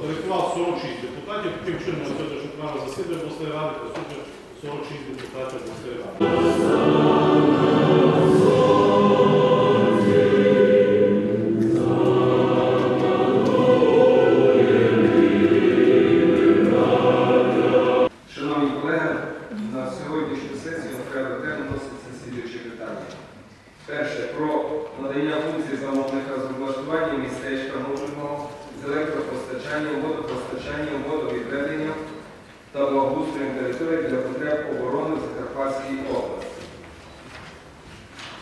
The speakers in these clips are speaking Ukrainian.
Зареєстрував 46 депутатів. Таким чином, на сьогоднішнє планове засідання обласної ради присутні 46 депутатів обласної ради. Перше про надання функцій замовника з облаштування містечка нужного з електропостачанням, водопостачанням, водовідведенням та благоустроєм території для потреб оборони в Закарпатській області.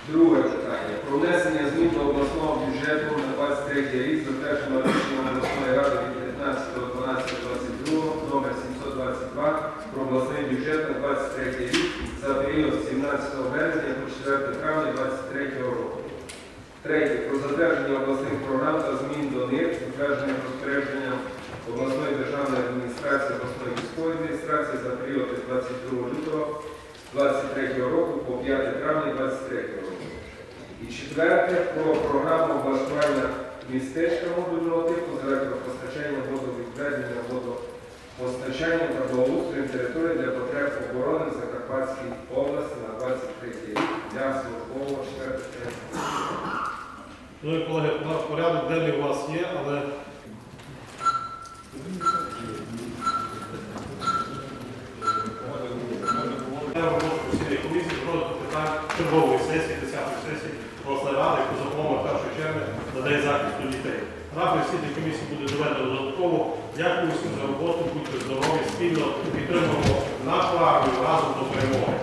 Друге питання. Про внесення змін до обласного бюджету на 23 рік, затверджено рішенням обласної ради від 19.12.22 номер 722 про обласний бюджет на 23 рік період з 17 березня по 4 травня 2023 року. Третє. Про затвердження обласних програм та змін до них, затвердження розпорядження обласної державної адміністрації, обласної військової адміністрації за період від 22 лютого 2023 року по 5 травня 2023 року. І четверте, про програму облаштування містечка модульного типу з електропостачанням, водовідведення, водопостачання та благоустроєм території для Закарпатській області на 23 рік для службового четвертого. Ну і колеги, порядок денний у вас є, але Я комісії розвитку питань чергової сесії, 10-ї сесії обласної ради, яку першої черги надає захисту дітей. Графік сесії комісії буде доведено додатково. Дякую всім за роботу, будьте здорові, спільно підтримуємо нашу армію разом до перемоги.